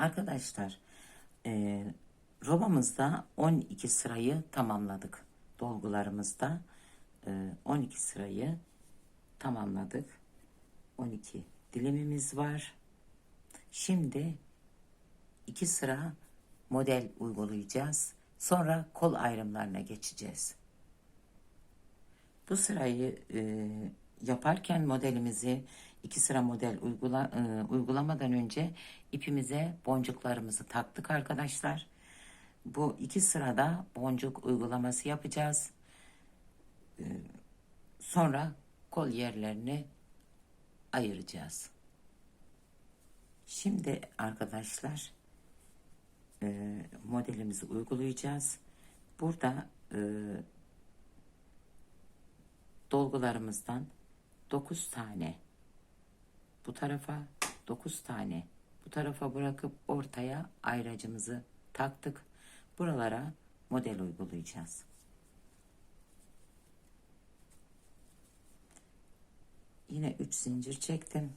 Arkadaşlar e, robamızda 12 sırayı tamamladık. Dolgularımızda e, 12 sırayı tamamladık. 12 dilimimiz var. Şimdi iki sıra model uygulayacağız. Sonra kol ayrımlarına geçeceğiz. Bu sırayı e, yaparken modelimizi iki sıra model uygula, e, uygulamadan önce ipimize boncuklarımızı taktık arkadaşlar. Bu iki sırada boncuk uygulaması yapacağız. E, sonra kol yerlerini ayıracağız. Şimdi arkadaşlar e, modelimizi uygulayacağız. Burada e, dolgularımızdan 9 tane bu tarafa 9 tane bu tarafa bırakıp ortaya ayracımızı taktık. Buralara model uygulayacağız. Yine 3 zincir çektim.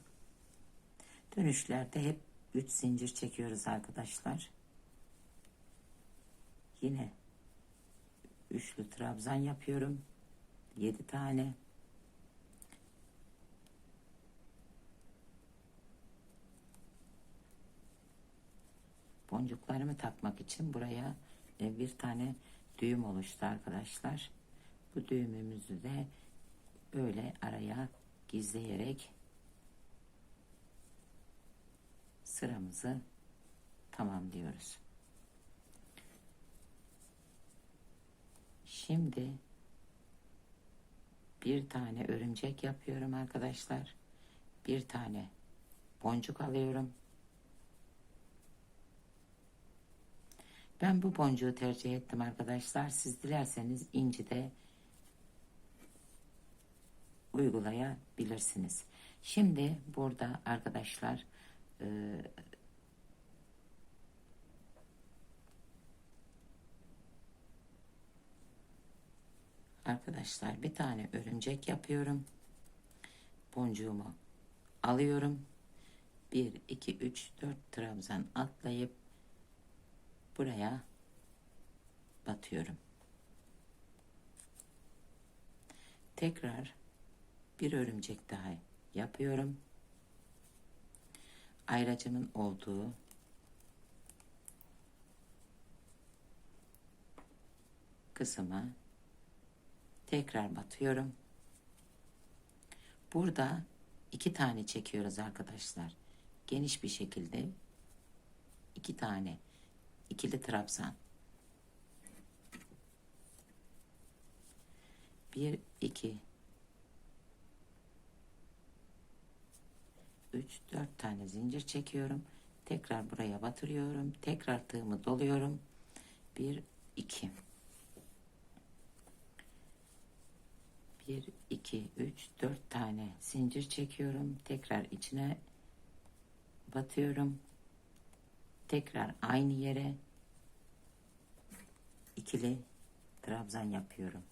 Dönüşlerde hep 3 zincir çekiyoruz arkadaşlar. Yine üçlü trabzan yapıyorum. 7 tane. Boncuklarımı takmak için buraya e, bir tane düğüm oluştu arkadaşlar. Bu düğümümüzü de böyle araya gizleyerek sıramızı tamamlıyoruz. Şimdi bir tane örümcek yapıyorum arkadaşlar. Bir tane boncuk alıyorum. Ben bu boncuğu tercih ettim arkadaşlar. Siz dilerseniz inci de uygulayabilirsiniz. Şimdi burada arkadaşlar e, arkadaşlar bir tane örümcek yapıyorum. Boncuğumu alıyorum. 1 2 3 4 trabzan atlayıp buraya batıyorum. Tekrar bir örümcek daha yapıyorum. Ayracımın olduğu kısma tekrar batıyorum. Burada iki tane çekiyoruz arkadaşlar. Geniş bir şekilde iki tane ikili trabzan. Bir, iki, üç, dört tane zincir çekiyorum. Tekrar buraya batırıyorum. Tekrar tığımı doluyorum. Bir, iki. Bir, iki, üç, dört tane zincir çekiyorum. Tekrar içine batıyorum. Tekrar aynı yere ikili trabzan yapıyorum.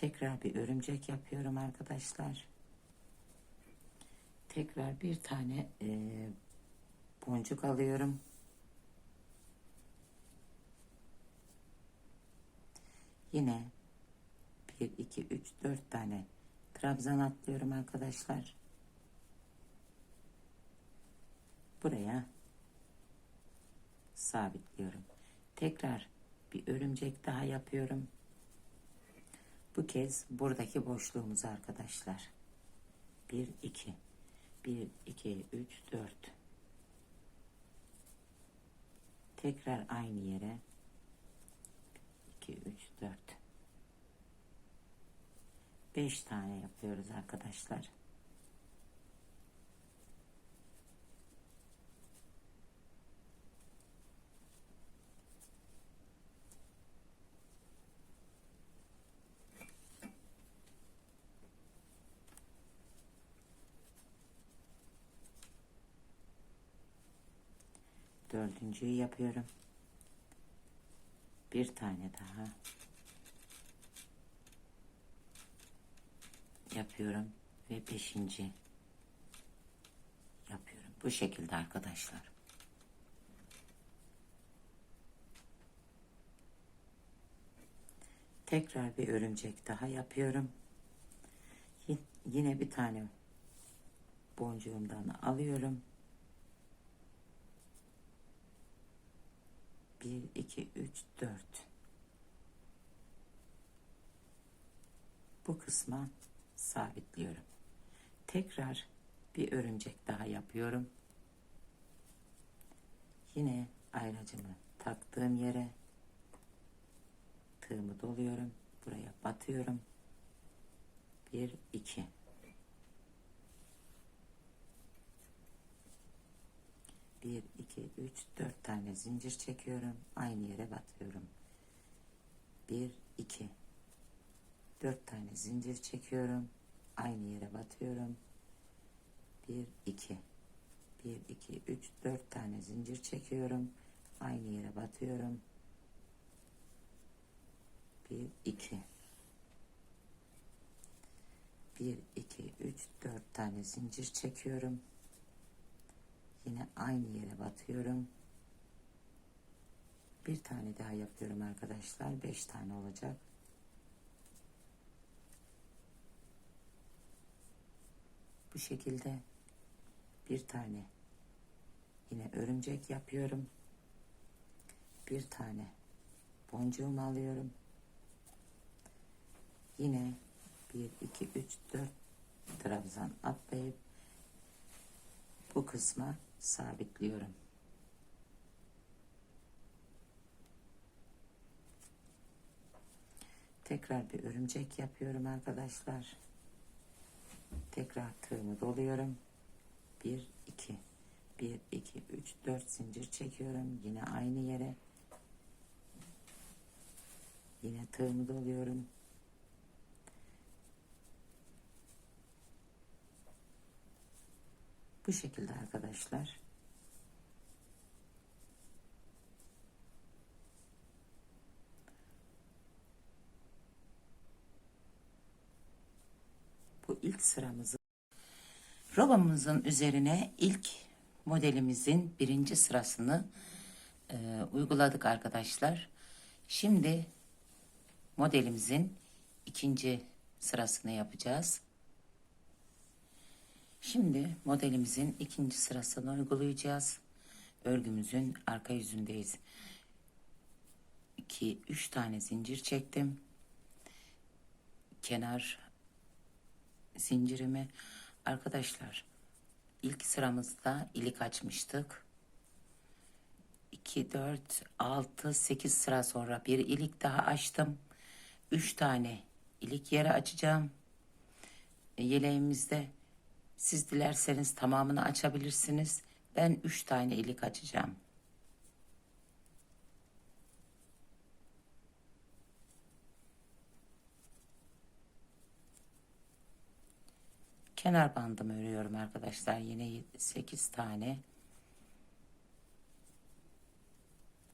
Tekrar bir örümcek yapıyorum arkadaşlar. Tekrar bir tane e, boncuk alıyorum. Yine 1, 2, 3, 4 tane trabzan atlıyorum arkadaşlar. Buraya sabitliyorum. Tekrar bir örümcek daha yapıyorum. Bu kez buradaki boşluğumuz arkadaşlar. 1 2 1 2 3 4 Tekrar aynı yere 2 3 4 5 tane yapıyoruz arkadaşlar. Dördüncüyü yapıyorum. Bir tane daha yapıyorum ve beşinci yapıyorum. Bu şekilde arkadaşlar. Tekrar bir örümcek daha yapıyorum. Yine bir tane boncuğumdan alıyorum. 1, 2, 3, 4. Bu kısma sabitliyorum. Tekrar bir örümcek daha yapıyorum. Yine ayracımı taktığım yere tığımı doluyorum. Buraya batıyorum. 1, 2. Bir, iki, üç, dört tane zincir çekiyorum. Aynı yere batıyorum. Bir, iki. Dört tane zincir çekiyorum. Aynı yere batıyorum. Bir, iki. Bir, iki, üç, dört tane zincir çekiyorum. Aynı yere batıyorum. Bir, iki. Bir, iki, üç, dört tane zincir çekiyorum. Yine aynı yere batıyorum. Bir tane daha yapıyorum arkadaşlar. Beş tane olacak. Bu şekilde bir tane yine örümcek yapıyorum. Bir tane boncuğumu alıyorum. Yine 1, 2, 3, 4 trabzan atlayıp bu kısma sabitliyorum. Tekrar bir örümcek yapıyorum arkadaşlar. Tekrar tığımı doluyorum. 1 2 1 2 3 4 zincir çekiyorum yine aynı yere. Yine tığımı doluyorum. Bu şekilde arkadaşlar. Bu ilk sıramızı robamızın üzerine ilk modelimizin birinci sırasını e, uyguladık arkadaşlar. Şimdi modelimizin ikinci sırasını yapacağız. Şimdi modelimizin ikinci sırasını uygulayacağız. Örgümüzün arka yüzündeyiz. 2 3 tane zincir çektim. Kenar zincirimi arkadaşlar ilk sıramızda ilik açmıştık. 2 4 6 8 sıra sonra bir ilik daha açtım. 3 tane ilik yere açacağım. Yeleğimizde siz dilerseniz tamamını açabilirsiniz. Ben 3 tane ilik açacağım. Kenar bandımı örüyorum arkadaşlar. Yine 8 tane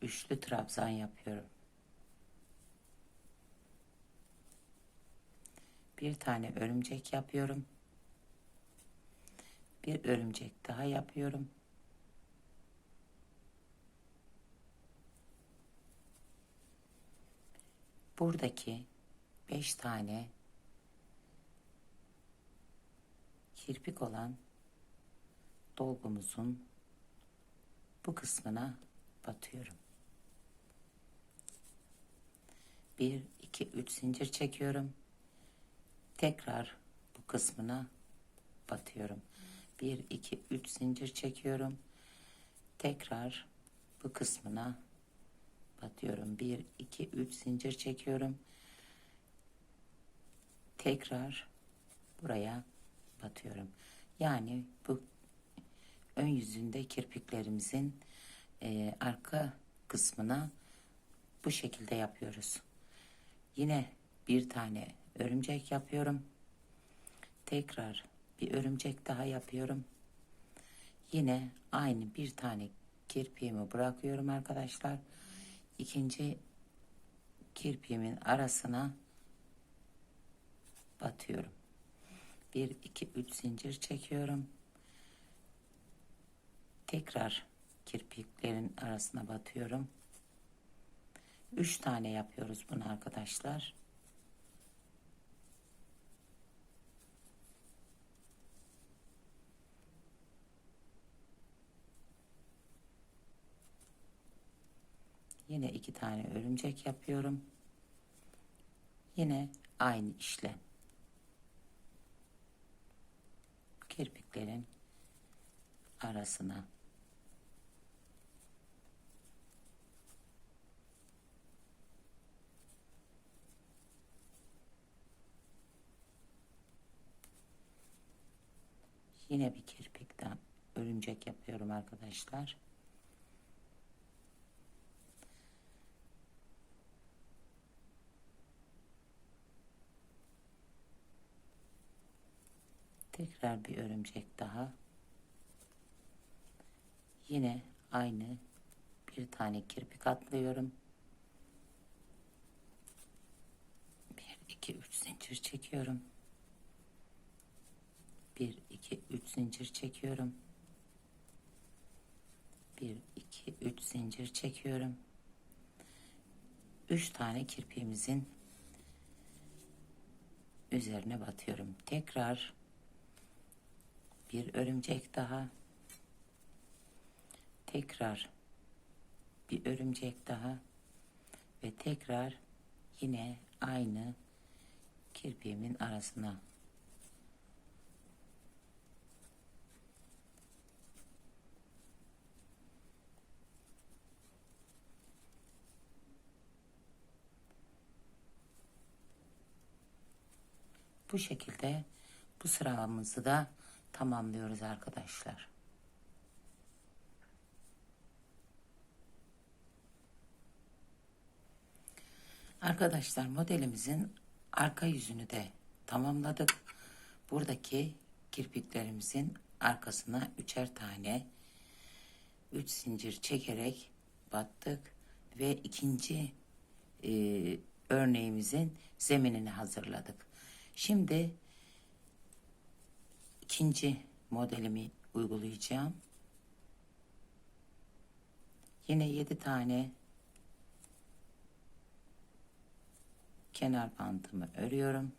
üçlü trabzan yapıyorum. Bir tane örümcek yapıyorum. Bir örümcek daha yapıyorum. Buradaki 5 tane kirpik olan dolgumuzun bu kısmına batıyorum. 1 2 3 zincir çekiyorum. Tekrar bu kısmına batıyorum. 1 2 3 zincir çekiyorum. Tekrar bu kısmına batıyorum. 1 2 3 zincir çekiyorum. Tekrar buraya batıyorum. Yani bu ön yüzünde kirpiklerimizin e, arka kısmına bu şekilde yapıyoruz. Yine bir tane örümcek yapıyorum. Tekrar bir örümcek daha yapıyorum. Yine aynı bir tane kirpiğimi bırakıyorum arkadaşlar. İkinci kirpiğimin arasına batıyorum. 1 2 3 zincir çekiyorum. Tekrar kirpiklerin arasına batıyorum. 3 tane yapıyoruz bunu arkadaşlar. Yine iki tane örümcek yapıyorum. Yine aynı işlem. Kirpiklerin arasına Yine bir kirpikten örümcek yapıyorum arkadaşlar. Tekrar bir örümcek daha. Yine aynı bir tane kirpik atlıyorum. Bir, iki, üç zincir çekiyorum. Bir, iki, üç zincir çekiyorum. Bir, iki, üç zincir çekiyorum. Üç tane kirpiğimizin üzerine batıyorum. Tekrar bir örümcek daha. Tekrar bir örümcek daha ve tekrar yine aynı kirpiğimin arasına Bu şekilde bu sıramızı da tamamlıyoruz arkadaşlar. Arkadaşlar modelimizin arka yüzünü de tamamladık. Buradaki kirpiklerimizin arkasına üçer tane üç zincir çekerek battık ve ikinci e, örneğimizin zeminini hazırladık. Şimdi ikinci modelimi uygulayacağım. Yine 7 tane kenar bantımı örüyorum.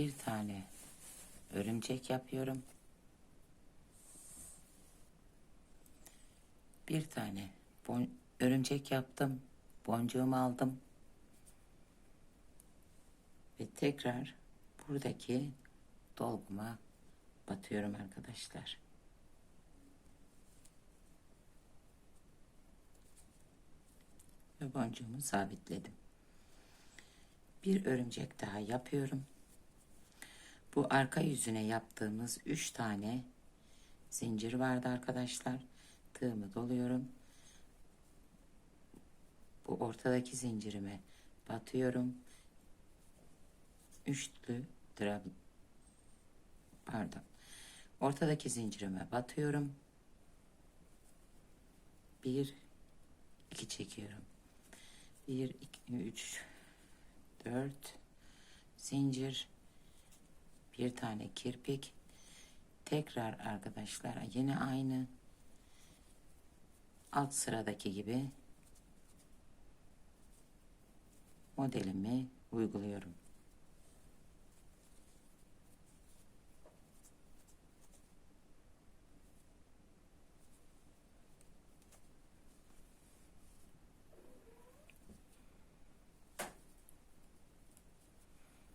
Bir tane örümcek yapıyorum. Bir tane bon örümcek yaptım. Boncuğumu aldım. Ve tekrar buradaki dolguma batıyorum arkadaşlar. Ve boncuğumu sabitledim. Bir örümcek daha yapıyorum. Bu arka yüzüne yaptığımız 3 tane zincir vardı arkadaşlar. Tığımı doluyorum. Bu ortadaki zincirime batıyorum. Üçlü trab pardon. Ortadaki zincirime batıyorum. Bir, iki çekiyorum. Bir, iki, üç, dört zincir bir tane kirpik tekrar arkadaşlar yine aynı alt sıradaki gibi modelimi uyguluyorum.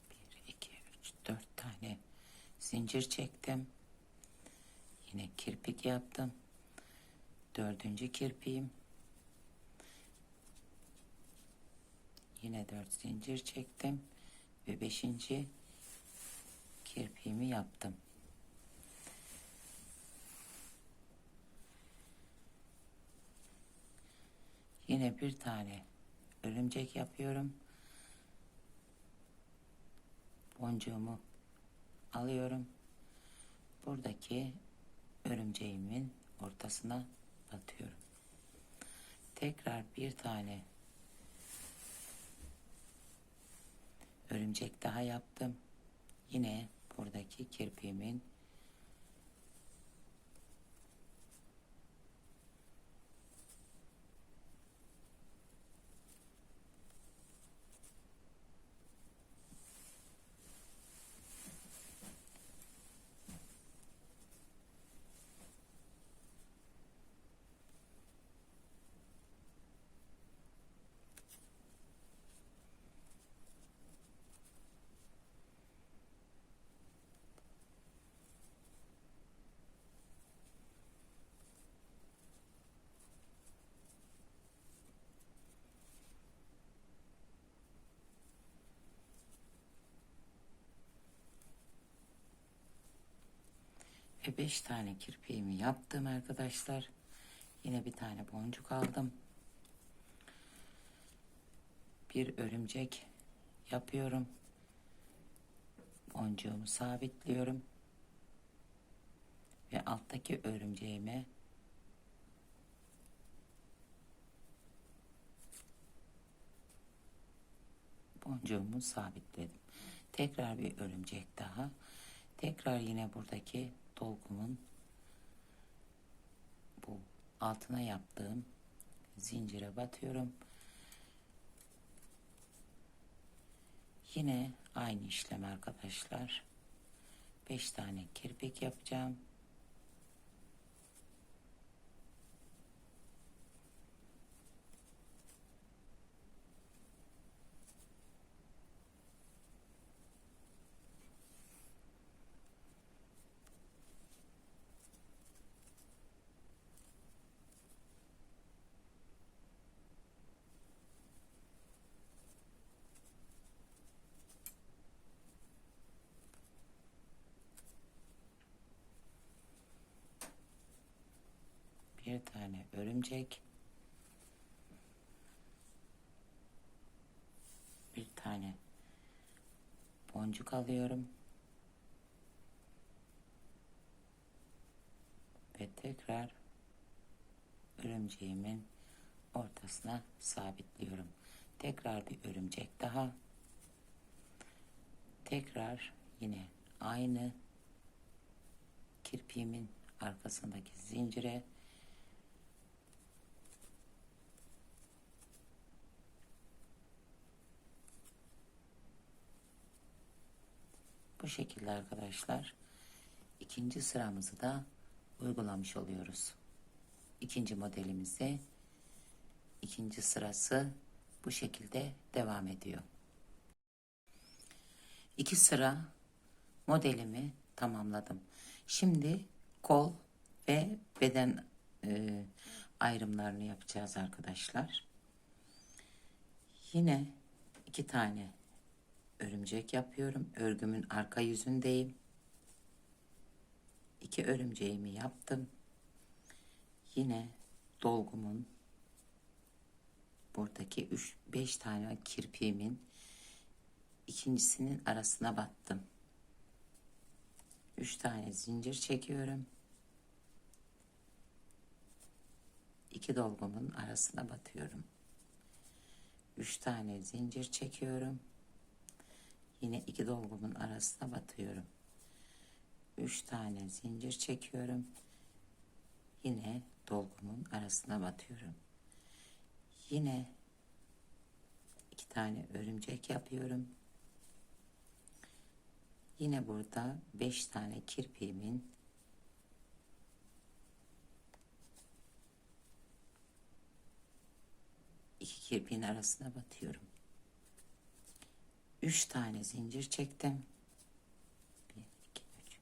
Bir, iki, üç, dört tane zincir çektim. Yine kirpik yaptım. Dördüncü kirpiğim. Yine dört zincir çektim. Ve beşinci kirpiğimi yaptım. Yine bir tane örümcek yapıyorum. Boncuğumu alıyorum. Buradaki örümceğimin ortasına batıyorum. Tekrar bir tane örümcek daha yaptım. Yine buradaki kirpiğimin ve beş tane kirpiğimi yaptım arkadaşlar. Yine bir tane boncuk aldım. Bir örümcek yapıyorum. Boncuğumu sabitliyorum. Ve alttaki örümceğime boncuğumu sabitledim. Tekrar bir örümcek daha. Tekrar yine buradaki dolgumun bu altına yaptığım zincire batıyorum. Yine aynı işlem arkadaşlar. 5 tane kirpik yapacağım. Bir tane örümcek. Bir tane boncuk alıyorum. Ve tekrar örümceğimin ortasına sabitliyorum. Tekrar bir örümcek daha. Tekrar yine aynı kirpiğimin arkasındaki zincire Bu şekilde arkadaşlar ikinci sıramızı da uygulamış oluyoruz. İkinci modelimizde ikinci sırası bu şekilde devam ediyor. İki sıra modelimi tamamladım. Şimdi kol ve beden e, ayrımlarını yapacağız arkadaşlar. Yine iki tane örümcek yapıyorum. Örgümün arka yüzündeyim. İki örümceğimi yaptım. Yine dolgumun buradaki 3 5 tane kirpiğimin ikincisinin arasına battım. 3 tane zincir çekiyorum. İki dolgumun arasına batıyorum. 3 tane zincir çekiyorum. Yine iki dolgumun arasına batıyorum. Üç tane zincir çekiyorum. Yine dolgumun arasına batıyorum. Yine iki tane örümcek yapıyorum. Yine burada beş tane kirpiğimin iki kirpiğin arasına batıyorum. 3 tane zincir çektim. 1, 2, 3.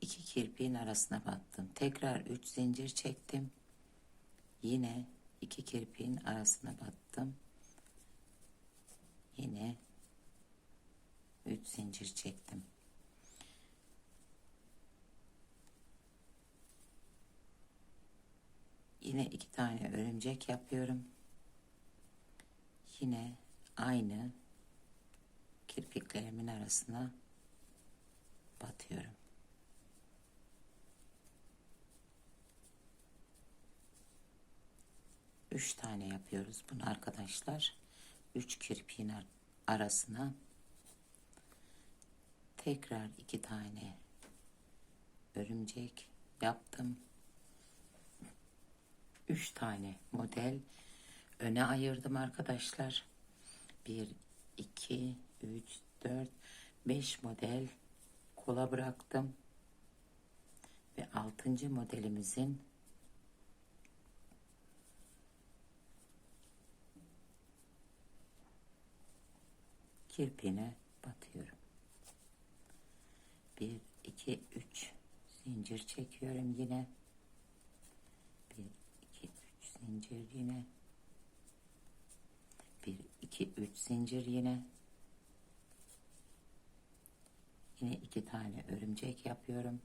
2 kirpiğin arasına battım. Tekrar 3 zincir çektim. Yine 2 kirpiğin arasına battım. Yine 3 zincir çektim. Yine iki tane örümcek yapıyorum. Yine aynı kirpiklerimin arasına batıyorum. Üç tane yapıyoruz bunu arkadaşlar. Üç kirpiğin ar- arasına tekrar iki tane örümcek yaptım. Üç tane model öne ayırdım arkadaşlar. Bir, iki, üç, dört, beş model kola bıraktım. Ve altıncı modelimizin kirpiğine batıyorum. Bir, iki, üç zincir çekiyorum yine. Bir, iki, üç zincir yine. Bir, iki, üç zincir yine. Yine iki tane örümcek yapıyorum.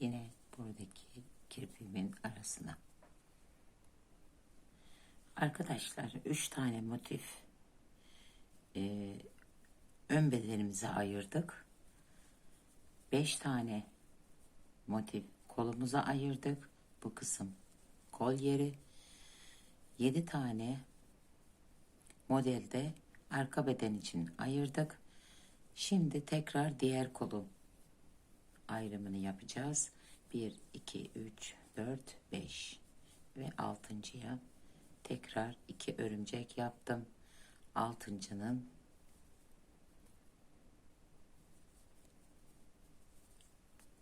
Yine buradaki kirpiğimin arasına. Arkadaşlar üç tane motif e, ön bedenimize ayırdık. Beş tane motif kolumuza ayırdık. Bu kısım kol yeri. Yedi tane modelde arka beden için ayırdık. Şimdi tekrar diğer kolu ayrımını yapacağız. 1, 2, 3, 4, 5 ve altıncıya tekrar iki örümcek yaptım. Altıncının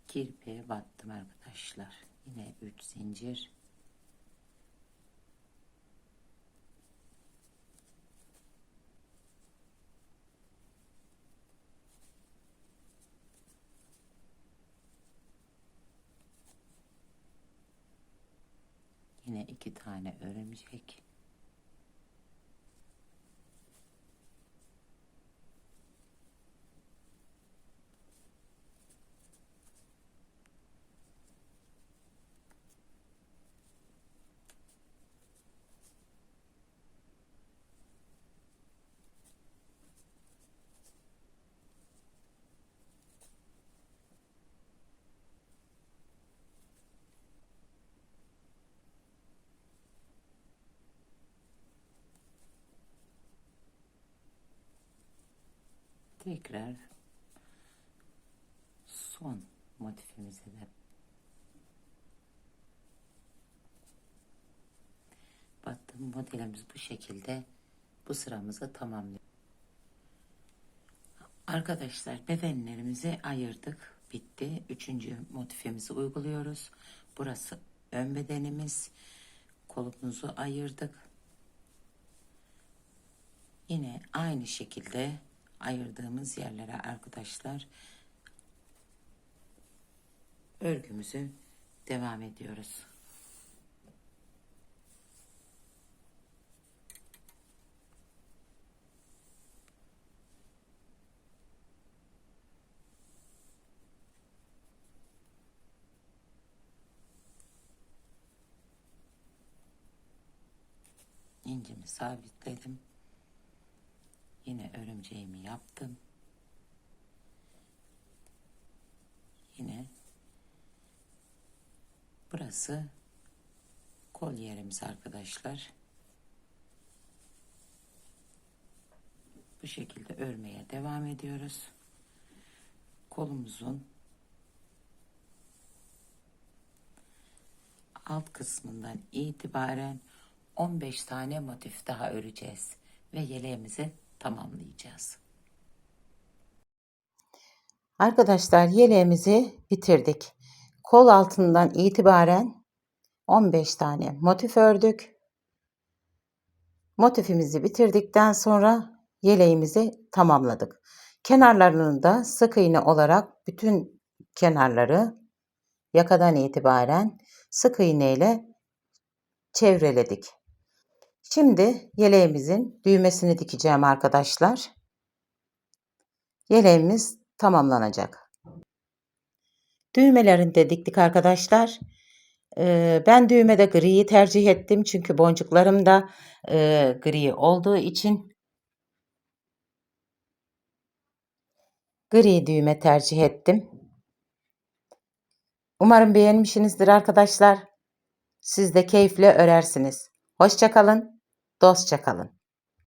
kirpiğe battım arkadaşlar. Yine 3 zincir. İki tane örümcek. Tekrar son motifimize de battım. Modelimiz bu şekilde bu sıramızı tamamlıyor. Arkadaşlar bedenlerimizi ayırdık. Bitti. Üçüncü motifimizi uyguluyoruz. Burası ön bedenimiz. Kolumuzu ayırdık. Yine aynı şekilde ayırdığımız yerlere arkadaşlar örgümüzü devam ediyoruz. İncimi sabitledim. Yine örümceğimi yaptım. Yine burası kol yerimiz arkadaşlar. Bu şekilde örmeye devam ediyoruz. Kolumuzun alt kısmından itibaren 15 tane motif daha öreceğiz ve yeleğimizi tamamlayacağız. Arkadaşlar yeleğimizi bitirdik. Kol altından itibaren 15 tane motif ördük. Motifimizi bitirdikten sonra yeleğimizi tamamladık. Kenarlarını da sık iğne olarak bütün kenarları yakadan itibaren sık iğne ile çevreledik. Şimdi yeleğimizin düğmesini dikeceğim arkadaşlar. Yeleğimiz tamamlanacak. düğmelerini de diktik arkadaşlar. Ee, ben düğmede griyi tercih ettim çünkü boncuklarım da e, gri olduğu için gri düğme tercih ettim. Umarım beğenmişsinizdir arkadaşlar. Siz de keyifle örersiniz. Hoşçakalın, dostça kalın.